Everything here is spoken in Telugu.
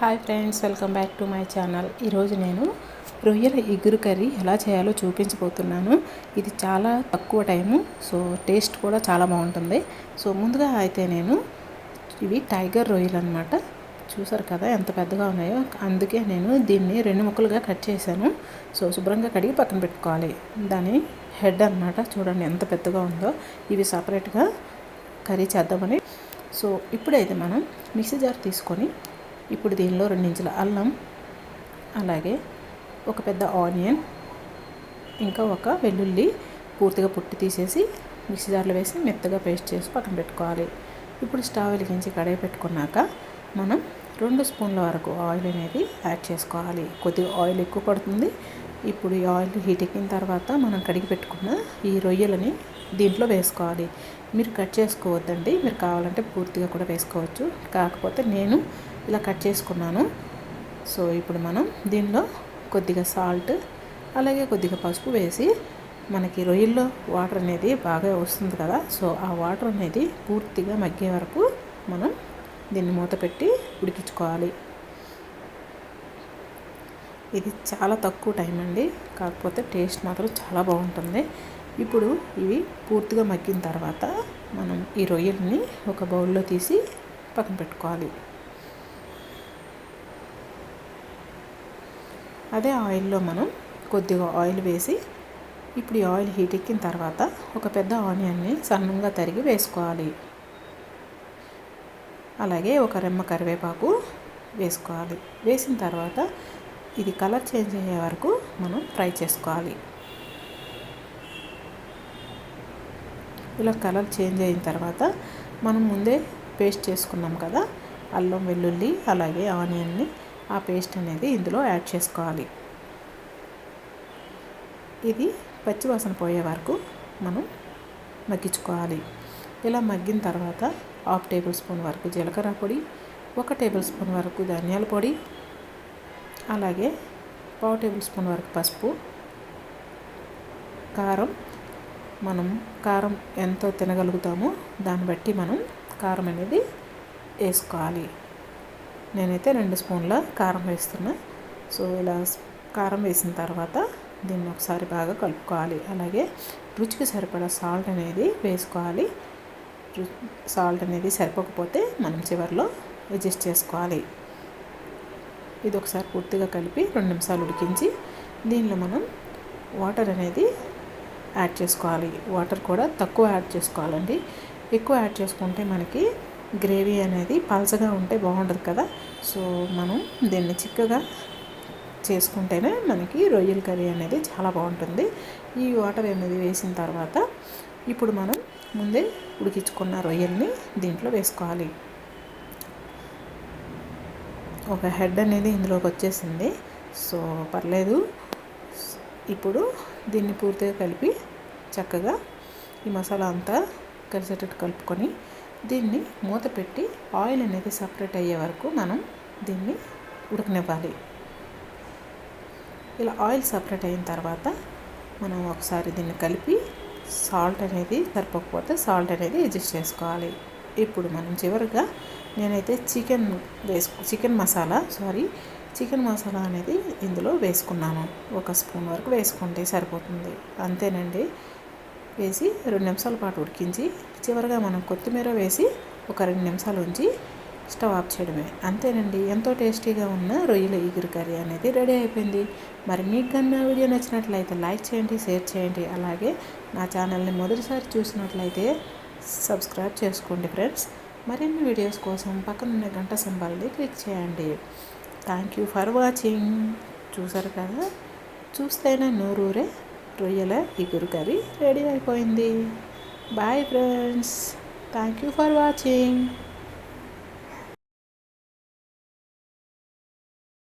Hi friends welcome back to my channel. ఈరోజు నేను రొయ్యల ఎగురు కర్రీ ఎలా చేయాలో చూపించబోతున్నాను. ఇది చాలా తక్కువ టైము సో టేస్ట్ కూడా చాలా బాగుంటుంది. సో ముందుగా అయితే నేను ఇవి టైగర్ రొయ్యలు అనమాట చూసారు కదా ఎంత పెద్దగా ఉన్నాయో అందుకే నేను దీన్ని రెండు ముక్కలుగా కట్ చేశాను. సో శుభ్రంగా కడిగి పక్కన పెట్టుకోవాలి. దాని హెడ్ అనమాట చూడండి ఎంత పెద్దగా ఉందో. ఇవి సపరేట్గా కర్రీ చేద్దామని. సో ఇప్పుడైతే మనం మిక్సీ జార్ తీసుకొని ఇప్పుడు దీనిలో రెండించుల అల్లం అలాగే ఒక పెద్ద ఆనియన్ ఇంకా ఒక వెల్లుల్లి పూర్తిగా పుట్టి తీసేసి మిక్సీ జార్లో వేసి మెత్తగా పేస్ట్ చేసి పక్కన పెట్టుకోవాలి. ఇప్పుడు స్టవ్ వెలిగించి కడాయి పెట్టుకున్నాక మనం రెండు స్పూన్ల వరకు ఆయిల్ అనేది యాడ్ చేసుకోవాలి. కొద్దిగా ఆయిల్ ఎక్కువ పడుతుంది. ఇప్పుడు ఈ ఆయిల్ హీట్ ఎక్కిన తర్వాత మనం కడిగి పెట్టుకున్న ఈ రొయ్యలని దీంట్లో వేసుకోవాలి. మీరు కట్ చేసుకోవద్దండి. మీరు కావాలంటే పూర్తిగా కూడా వేసుకోవచ్చు. కాకపోతే నేను ఇలా కట్ చేసుకున్నాను. సో ఇప్పుడు మనం దీనిలో కొద్దిగా సాల్ట్ అలాగే కొద్దిగా పసుపు వేసి మనకి రొయ్యల్లో వాటర్ అనేది బాగా వస్తుంది కదా. సో ఆ వాటర్ అనేది పూర్తిగా మగ్గే వరకు మనం దీన్ని మూత పెట్టి ఉడికించుకోవాలి. ఇది చాలా తక్కువ టైం అండి. కాకపోతే టేస్ట్ మాత్రం చాలా బాగుంటుంది. ఇప్పుడు ఇవి పూర్తిగా మగ్గిన తర్వాత మనం ఈ రొయ్యల్ని ఒక బౌల్లో తీసి పక్కన పెట్టుకోవాలి. అదే ఆయిల్లో మనం కొద్దిగా ఆయిల్ వేసి ఇప్పుడు ఈ ఆయిల్ హీట్ ఎక్కిన తర్వాత ఒక పెద్ద ఆనియన్ని సన్నంగా తరిగి వేసుకోవాలి. అలాగే ఒక రెమ్మ కరివేపాకు వేసుకోవాలి. వేసిన తర్వాత ఇది కలర్ చేంజ్ అయ్యే వరకు మనం ఫ్రై చేసుకోవాలి. ఇలా కలర్ చేంజ్ అయిన తర్వాత మనం ముందే పేస్ట్ చేసుకున్నాం కదా అల్లం వెల్లుల్లి అలాగే ఆనియన్ని ఆ పేస్ట్ అనేది ఇందులో యాడ్ చేసుకోవాలి. ఇది పచ్చివాసన పోయే వరకు మనం మగ్గించుకోవాలి. ఇలా మగ్గిన తర్వాత హాఫ్ టేబుల్ స్పూన్ వరకు జీలకర్ర పొడి ఒక టేబుల్ స్పూన్ వరకు ధనియాల పొడి అలాగే పావు టేబుల్ స్పూన్ వరకు పసుపు కారం మనం కారం ఎంతో తినగలుగుతామో దాన్ని బట్టి మనం కారం అనేది వేసుకోవాలి. నేనైతే రెండు స్పూన్ల కారం వేస్తున్నా. సో ఇలా కారం వేసిన తర్వాత దీన్ని ఒకసారి బాగా కలుపుకోవాలి. అలాగే రుచికి సరిపడా సాల్ట్ అనేది వేసుకోవాలి. సాల్ట్ అనేది సరిపోకపోతే మనం చివరిలో అడ్జస్ట్ చేసుకోవాలి. ఇది ఒకసారి పూర్తిగా కలిపి రెండు నిమిషాలు ఉడికించి దీనిలో మనం వాటర్ అనేది యాడ్ చేసుకోవాలి. వాటర్ కూడా తక్కువ యాడ్ చేసుకోవాలండి. ఎక్కువ యాడ్ చేసుకుంటే మనకి గ్రేవీ అనేది పలచగా ఉంటే బాగుంటుంది కదా. సో మనం దీన్ని చిక్కగా చేసుకుంటేనే మనకి రొయ్యల కర్రీ అనేది చాలా బాగుంటుంది. ఈ వాటర్ అనేది వేసిన తర్వాత ఇప్పుడు మనం ముందే ఉడికించుకున్న రొయ్యల్ని దీంట్లో వేసుకోవాలి. ఒక హెడ్ అనేది ఇందులోకి వచ్చేసింది. సో పర్లేదు. ఇప్పుడు దీన్ని పూర్తిగా కలిపి చక్కగా ఈ మసాలా అంతా కలిసేటట్టు కలుపుకొని దీన్ని మూత పెట్టి ఆయిల్ అనేది సపరేట్ అయ్యే వరకు మనం దీన్ని ఉడకనివ్వాలి. ఇలా ఆయిల్ సపరేట్ అయిన తర్వాత మనం ఒకసారి దీన్ని కలిపి సాల్ట్ అనేది సరిపోకపోతే సాల్ట్ అనేది అడ్జస్ట్ చేసుకోవాలి. ఇప్పుడు మనం చివరిగా నేనైతే చికెన్ వేసుకు chicken masala sorry chicken masala అనేది ఇందులో వేసుకున్నాను. ఒక స్పూన్ వరకు వేసుకుంటే సరిపోతుంది. అంతేనండి. వేసి రెండు నిమిషాల పాటు ఉడికించి చివరిగా మనం కొత్తిమీర వేసి ఒక రెండు నిమిషాలు ఉంచి స్టవ్ ఆఫ్ చేయడమే. అంతేనండి. ఎంతో టేస్టీగా ఉన్న రొయ్యల ఈగురు కర్రీ అనేది రెడీ అయిపోయింది. మరి మీకు కన్నా వీడియో నచ్చినట్లయితే లైక్ చేయండి షేర్ చేయండి. అలాగే నా ఛానల్ని మొదటిసారి చూసినట్లయితే సబ్స్క్రైబ్ చేసుకోండి ఫ్రెండ్స్. మరిన్ని వీడియోస్ కోసం పక్కనున్న గంట సింబల్ని క్లిక్ చేయండి. Thank you for watching. చూసారు కదా? చూస్తేనే నూరూరే. రొయ్యల ఇగురు కర్రీ రెడీ అయిపోయింది. Bye friends thank you for watching